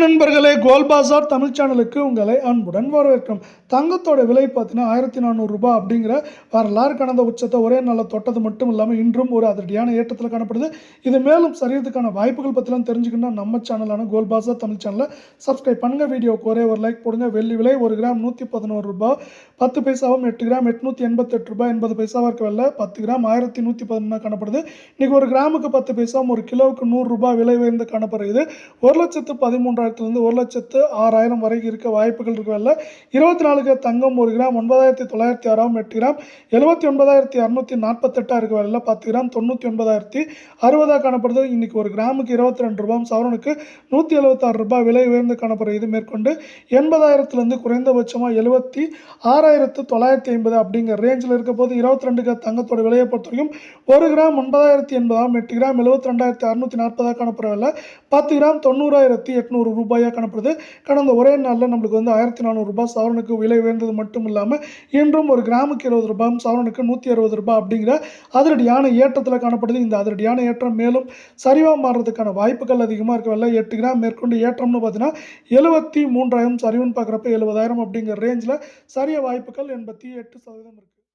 நண்பர்களே கோல் பாசார் தமிழ் சேனலுக்கு உங்களை அன்புடன் வரவேற்கும். தங்கத்தோட விலை பார்த்தீங்கன்னா ஆயிரத்தி நானூறுரூபா அப்படிங்கிற வரலாறு கடந்த உச்சத்தை ஒரே நாளில் தொட்டது மட்டும் இல்லாமல் இன்றும் ஒரு அதிரடியான ஏற்றத்தில் காணப்படுது. இது மேலும் சரியறதுக்கான வாய்ப்புகள் பற்றிலாம் தெரிஞ்சுக்கணும்னா நம்ம சேனலான கோல் பாசார் தமிழ் சேனலை சப்ஸ்கிரைப் பண்ணுங்கள் வீடியோக்கு ஒரே ஒரு லைக் போடுங்க. வெள்ளி விலை ஒரு கிராம் நூற்றி பதினோரு ரூபாய். பத்து பைசாவும் எட்டு கிராம் எட்நூற்றி எண்பத்தெட்டு ரூபாய். எண்பது பைசாவாக இருக்க வெள்ள பத்து கிராம் ஆயிரத்தி நூற்றி பதினொன்று காணப்படுது. இன்றைக்கி ஒரு கிராமுக்கு பத்து பைசாவும் ஒரு கிலோவுக்கு நூறுரூபா விலை உயர்ந்து காணப்படுகிறது ஒரு லட்சத்து பதிமூன்று பதிமூன்றாயிரத்துலேருந்து ஒரு லட்சத்து ஆறாயிரம் வரைக்கும் இருக்க வாய்ப்புகள் இருக்கவில்ல இருபத்தி நாலுக்கு தங்கம் ஒரு கிராம் ஒன்பதாயிரத்தி தொள்ளாயிரத்தி ஆறாம் எட்டு கிராம் எழுபத்தி ஒன்பதாயிரத்தி அறுநூத்தி நாற்பத்தெட்டாக இருக்க வேலையில் பத்து கிராம் தொண்ணூற்றி ஒன்பதாயிரத்தி அறுபதாக காணப்படுது. இன்றைக்கி ஒரு கிராமுக்கு இருபத்தி ரெண்டு ரூபாய் சவரனுக்கு நூற்றி எழுபத்தாறு ரூபாய் விலை உயர்ந்து காணப்படுறது இது மேற்கொண்டு எண்பதாயிரத்துலேருந்து குறைந்தபட்சமாக எழுபத்தி ஆறாயிரத்து தொள்ளாயிரத்தி ஐம்பது அப்படிங்கிற ரேஞ்சில் இருக்க போது இருபத்தி ரெண்டுக்கு தங்கத்தோட விலையை பொறுத்த வரைக்கும் ஒரு கிராம் ஒன்பதாயிரத்தி எண்பதாம் எட்டு கிராம் எழுபத்தி ரெண்டாயிரத்தி அறுநூற்றி நாற்பதாக காணப்படவில்லை பத்து கிராம் தொண்ணூறாயிரத்தி எட்நூறு ரூபாயாக காணப்படுது. கடந்த ஒரே நாளில் நம்மளுக்கு வந்து ஆயிரத்தி நானூறு ரூபாய் சவரனுக்கு விலை உயர்ந்தது மட்டும் இல்லாமல் இன்றும் ஒரு கிராமுக்கு இருபது ரூபாயும் சவரனுக்கு நூற்றி அறுபது ரூபாய் அப்படிங்கிற அதிரடியான ஏற்றத்தில் காணப்படுது. இந்த அதிரடியான ஏற்றம் மேலும் சரிவாக மாறுறதுக்கான வாய்ப்புகள் அதிகமாக இருக்கவில்லை எட்டு கிராம் மேற்கொண்டு ஏற்றம்னு பார்த்தீங்கன்னா எழுபத்தி மூன்றாயிரம் சரிவுன்னு பார்க்குறப்ப எழுபதாயிரம் அப்படிங்கிற ரேஞ்சில் சரிய வாய்ப்புகள் எண்பத்தி எட்டு சதவீதம் இருக்குது